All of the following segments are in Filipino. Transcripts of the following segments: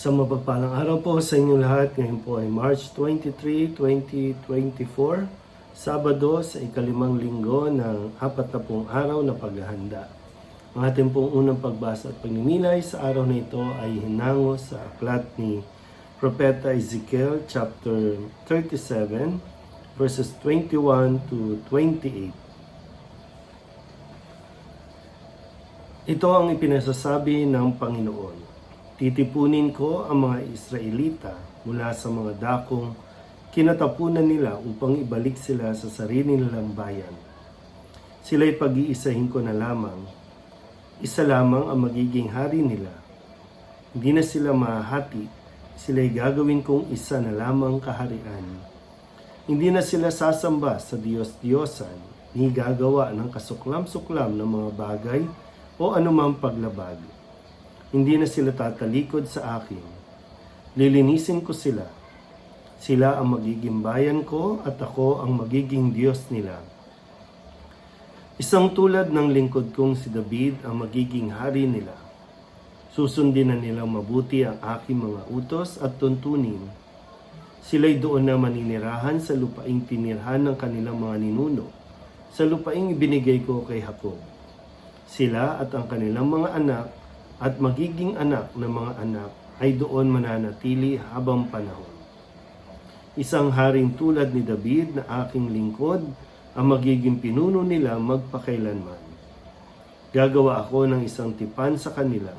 Isang mapagpalang araw po sa inyong lahat. Ngayon po ay March 23, 2024, Sabado sa ikalimang linggo ng apat na pong araw na paghahanda. Ang ating pong unang pagbasa at pagninilay sa araw na ito ay hinango sa aklat ni Propeta Ezekiel chapter 37 verses 21 to 28. Ito ang ipinasasabi ng Panginoon. Titipunin ko ang mga Israelita mula sa mga dakong kinatapunan nila upang ibalik sila sa sarili nilang bayan. Sila'y pag-iisahin ko na lamang. Isa lamang ang magiging hari nila. Hindi na sila mahati. Sila'y gagawin kong isa na lamang kaharian. Hindi na sila sasamba sa Diyos-Diyosan, ni gagawa ng kasuklam-suklam ng mga bagay o anumang paglabag. Hindi na sila tatalikod sa akin. Lilinisin ko sila. Sila ang magiging bayan ko at ako ang magiging Diyos nila. Isang tulad ng lingkod kong si David ang magiging hari nila. Susundin na nilang mabuti ang aking mga utos at tuntunin. Sila'y doon na maninirahan sa lupaing tinirhan ng kanilang mga ninuno, sa lupaing ibinigay ko kay Jacob. Sila at ang kanilang mga anak at magiging anak ng mga anak ay doon mananatili habang panahon. Isang haring tulad ni David na aking lingkod ang magiging pinuno nila magpakailanman. Gagawa ako ng isang tipan sa kanila.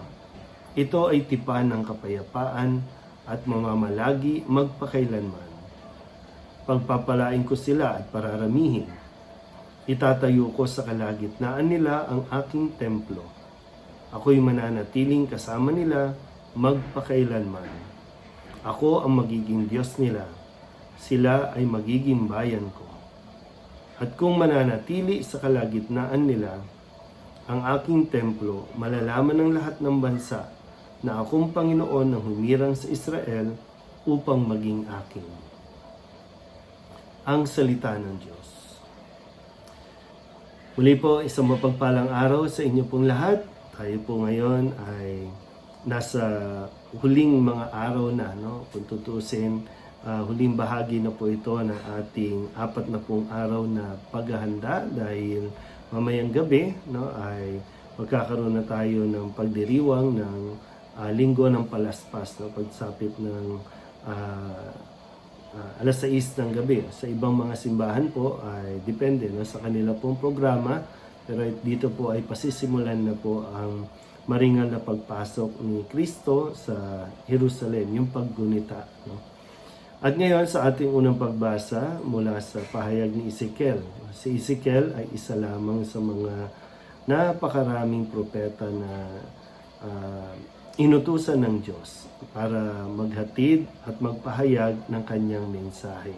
Ito ay tipan ng kapayapaan at mamamalagi magpakailanman. Pagpapalain ko sila at pararamihin. Itatayo ko sa kalagitnaan nila ang aking templo. Ako'y mananatiling kasama nila magpakailanman. Ako ang magiging Diyos nila. Sila ay magiging bayan ko. At kung mananatili sa kalagitnaan nila, ang aking templo, malalaman ng lahat ng bansa na akong Panginoon ang humirang sa Israel upang maging akin. Ang salita ng Diyos. Muli po, isang mapagpalang araw sa inyo pong lahat. Tayo po ngayon ay nasa huling mga araw na, no? kung tutusin, ah, huling bahagi na po ito ng ating apat na pong araw na paghahanda dahil mamayang gabi no, ay magkakaroon na tayo ng pagdiriwang ng ah, linggo ng palaspas, no, pagsapit ng ah, ah, alas 6 ng gabi. Sa ibang mga simbahan po ay depende no, sa kanila pong programa pero dito po ay pasisimulan na po ang maringal na pagpasok ni Kristo sa Jerusalem, yung paggunita. No? At ngayon sa ating unang pagbasa mula sa pahayag ni Ezekiel. Si Ezekiel ay isa lamang sa mga napakaraming propeta na ah, inutusan ng Diyos para maghatid at magpahayag ng kanyang mensahe.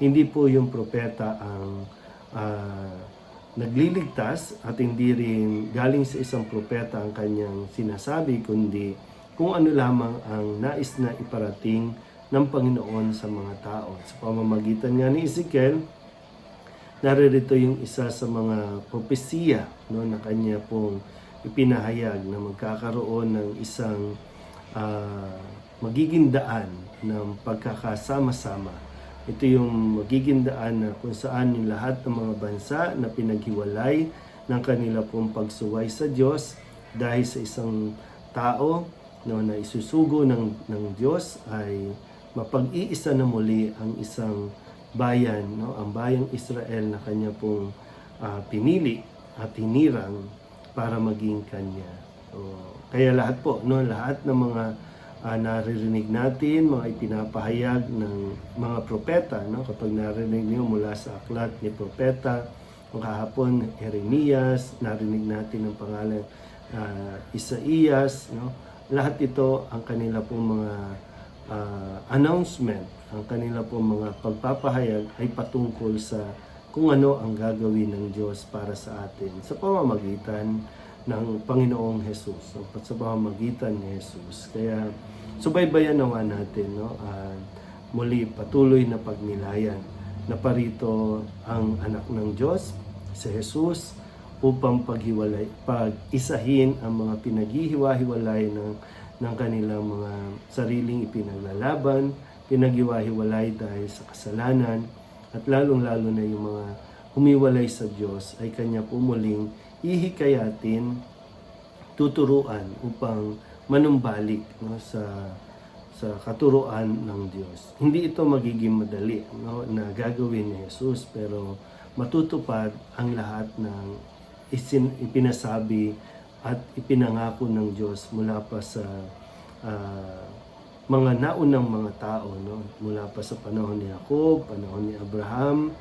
Hindi po yung propeta ang ah, nagliligtas at hindi rin galing sa isang propeta ang kanyang sinasabi, kundi kung ano lamang ang nais na iparating ng Panginoon sa mga tao. Sa pamamagitan nga ni Ezekiel, naririto yung isa sa mga propesiya no, na kanya pong ipinahayag na magkakaroon ng isang ah, magiging daan ng pagkakasama-sama. Ito yung magiging daan na kung saan yung lahat ng mga bansa na pinaghiwalay ng kanila pong pagsuway sa Diyos dahil sa isang tao no, na isusugo ng, ng Diyos ay mapag-iisa na muli ang isang bayan, no, ang bayang Israel na kanya pong ah, pinili at hinirang para maging kanya. So, kaya lahat po, no, lahat ng mga ah, naririnig natin, mga ipinapahayag ng mga propeta, no, kapag narinig niyo mula sa aklat ni propeta, kung kahapon Jeremias, narinig natin ang pangalan ah, Isaías, no, lahat ito ang kanila pong mga ah, announcement, ang kanila pong mga pagpapahayag ay patungkol sa kung ano ang gagawin ng Diyos para sa atin. Sa pamamagitan ng Panginoong Jesus, no? sa pamamagitan ni Jesus. Kaya subaybayan nawa natin, no? At muli patuloy na pagnilayan na parito ang anak ng Diyos, si Jesus, upang paghiwalay, pag-isahin ang mga pinaghihiwa-hiwalay ng ng kanilang mga sariling ipinaglalaban, pinaghiwa-hiwalay dahil sa kasalanan, at lalong-lalo na yung mga humiwalay sa Diyos ay kanya pumuling ihikayatin, tuturuan upang manumbalik no, sa sa katuruan ng Diyos. Hindi ito magiging madali no, na gagawin ni Jesus pero matutupad ang lahat ng isin, ipinasabi at ipinangako ng Diyos mula pa sa ah, mga naunang mga tao no mula pa sa panahon ni Jacob, panahon ni Abraham,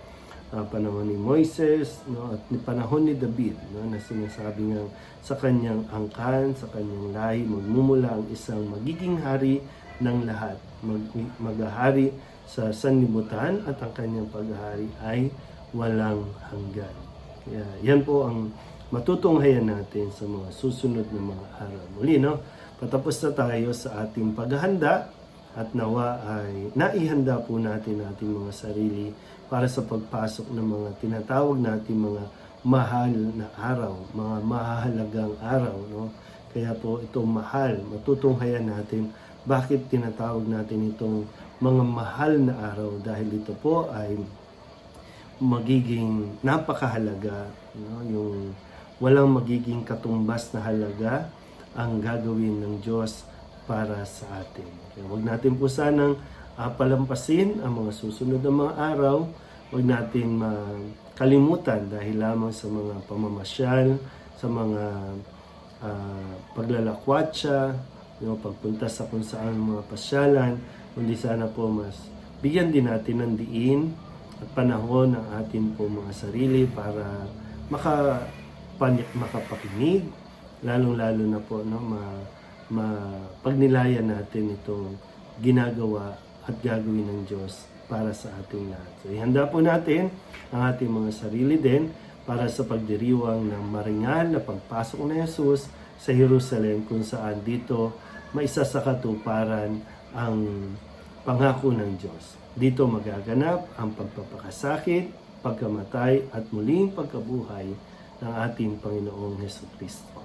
ah, panahon ni Moises, no, at ni panahon ni David, no, na sinasabi nga sa kanyang angkan, sa kanyang lahi, magmumula ang isang magiging hari ng lahat. Mag, maghahari sa sanlibutan at ang kanyang paghahari ay walang hanggan. Kaya yan po ang matutunghayan natin sa mga susunod na mga araw. Muli, no? Patapos na tayo sa ating paghahanda at nawa ay naihanda po natin ating mga sarili para sa pagpasok ng mga tinatawag natin mga mahal na araw, mga mahalagang araw, no? Kaya po ito mahal, matutunghayan natin bakit tinatawag natin itong mga mahal na araw dahil ito po ay magiging napakahalaga, no? yung walang magiging katumbas na halaga ang gagawin ng Diyos para sa atin. Kaya huwag natin po sanang ah, palampasin ang mga susunod na mga araw. Huwag natin makalimutan dahil lamang sa mga pamamasyal, sa mga ah, paglalakwatsa, yung pagpunta sa kung saan mga pasyalan, kundi sana po mas bigyan din natin ng diin at panahon ng atin po mga sarili para maka, pan- makapakinig, lalong-lalo na po no, ma, mapagnilayan natin itong ginagawa at gagawin ng Diyos para sa ating lahat. So, ihanda po natin ang ating mga sarili din para sa pagdiriwang ng maringal na pagpasok na Jesus sa Jerusalem kung saan dito maisa sa katuparan ang pangako ng Diyos. Dito magaganap ang pagpapakasakit, pagkamatay at muling pagkabuhay ng ating Panginoong Heso Kristo.